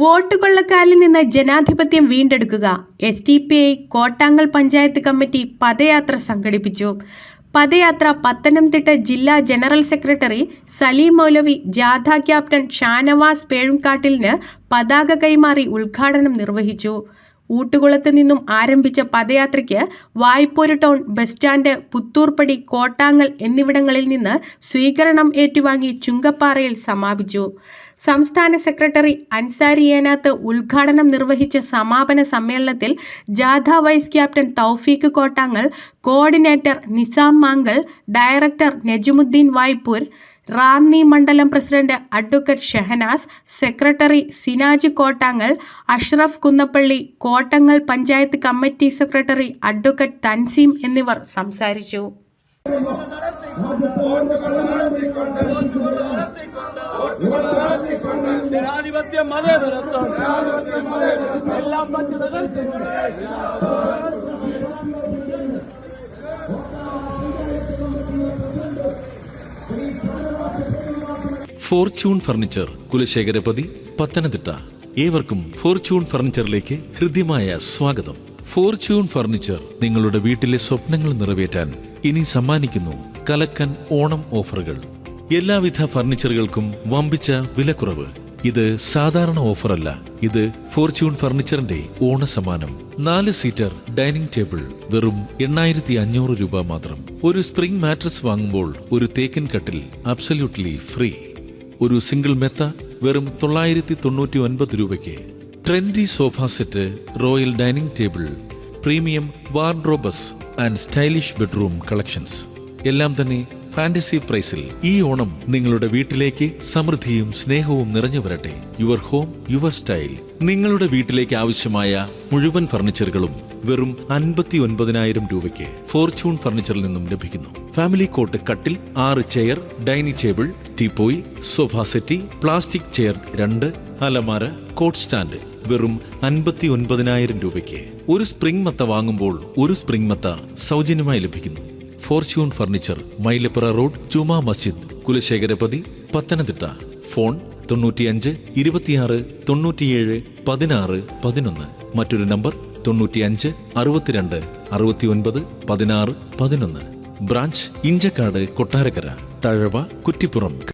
Vote കൊള്ളക്കാരിൽ നിന്ന് ജനാധിപത്യം വീണ്ടെടുക്കുക. S D P I Kottangal panchayat committee പദയാത്ര സംഘടിപ്പിച്ചു. പദയാത്ര പത്തനംതിട്ട ജില്ലാ ജനറൽ സെക്രട്ടറി സലീം മൗലവി ജാഥ ക്യാപ്റ്റൻ ഷാനവാസ് പേഴുംകാട്ടിലിന് പതാക കൈമാറി ഉദ്ഘാടനം നിർവഹിച്ചു. ഊട്ടുകുളത്ത് നിന്നും ആരംഭിച്ച പദയാത്രയ്ക്ക് Vaipur town bus stand Puthurpadi Kottangal എന്നിവിടങ്ങളിൽ നിന്ന് സ്വീകരണം ഏറ്റുവാങ്ങി ചുങ്കപ്പാറയിൽ സമാപിച്ചു. സംസ്ഥാന സെക്രട്ടറി അൻസാരി ഏനാത്ത് ഉദ്ഘാടനം നിർവഹിച്ച സമാപന സമ്മേളനത്തിൽ ജാഥ vice captain Thoufeeq Kottangal coordinator Nisam Mankal director Najumuddin Vaipur Ranni മണ്ഡലം president advocate Shehanas secretary Sinaj Kottangal Ashraf Kunnappally Kottangal panchayat committee secretary advocate Thanseem എന്നിവർ സംസാരിച്ചു. ജനാധിപത്യം മതേതരത്വം. എല്ലാം പറ്റി തകർക്കുന്നു ഫോർച്യൂൺ ഫർണിച്ചർ കുലശേഖരപതി പത്തനംതിട്ട. ഏവർക്കും ഫോർച്യൂൺ ഫർണിച്ചറിലേക്ക് ഹൃദ്യമായ സ്വാഗതം. ഫോർച്യൂൺ ഫർണിച്ചർ നിങ്ങളുടെ വീട്ടിലെ സ്വപ്നങ്ങൾ നിറവേറ്റാൻ ഇനി സമ്മാനിക്കുന്നു കലക്കൻ ഓണം ഓഫറുകൾ. എല്ലാവിധ ഫർണിച്ചറുകൾക്കും വമ്പിച്ച വിലക്കുറവ്. ഇത് സാധാരണ ഓഫറല്ല. ഇത് ഫോർച്യൂൺ ഫർണിച്ചറിന്റെ ഓണസമ്മാനം. നാല് സീറ്റർ ഡൈനിങ് ടേബിൾ വെറും എണ്ണായിരത്തി അഞ്ഞൂറ് രൂപ മാത്രം. ഒരു സ്പ്രിംഗ് മാട്രസ് വാങ്ങുമ്പോൾ ഒരു തേക്കൻ കട്ടിൽ അബ്സല്യൂട്ട്ലി ഫ്രീ. ഒരു സിംഗിൾ മെത്ത വെറും തൊള്ളായിരത്തി തൊണ്ണൂറ്റി ഒൻപത് രൂപയ്ക്ക്. Trendy sofa set royal dining table premium wardrobes and stylish bedroom collections. എല്ലാം തന്നെ ഫാന്റസി പ്രൈസിൽ ഈ ഓണം നിങ്ങളുടെ വീട്ടിലേക്ക് സമൃദ്ധിയും സ്നേഹവും നിറഞ്ഞു വരട്ടെ. Your home your style. നിങ്ങളുടെ വീട്ടിലേക്ക് ആവശ്യമായ മുഴുവൻ ഫർണിച്ചറുകളും വെറും അൻപത്തി ഒൻപതിനായിരം രൂപയ്ക്ക് ഫോർച്യൂൺ ഫർണിച്ചറിൽ നിന്നും ലഭിക്കുന്നു. ഫാമിലി കോട്ട് കട്ടിൽ ആറ് chair dining table teapoy sofa settee plastic chair രണ്ട് അലമാര കോട്ട് സ്റ്റാൻഡ് വെറും അൻപത്തി ഒൻപതിനായിരം രൂപയ്ക്ക്. ഒരു സ്പ്രിംഗ് മത്ത വാങ്ങുമ്പോൾ ഒരു സ്പ്രിംഗ് മത്ത സൗജന്യമായി ലഭിക്കുന്നു. Fortune furniture Mylapra road Juma Masjid Kulasekharapathy Pathanamthitta. Phone തൊണ്ണൂറ്റിയഞ്ച് ഇരുപത്തിയാറ് തൊണ്ണൂറ്റിയേഴ് പതിനാറ് പതിനൊന്ന്. മറ്റൊരു നമ്പർ തൊണ്ണൂറ്റിയഞ്ച് അറുപത്തിരണ്ട് അറുപത്തിയൊൻപത് പതിനാറ് പതിനൊന്ന്. ബ്രാഞ്ച് ഇഞ്ചക്കാട് കൊട്ടാരക്കര തഴവ കുറ്റിപ്പുറം.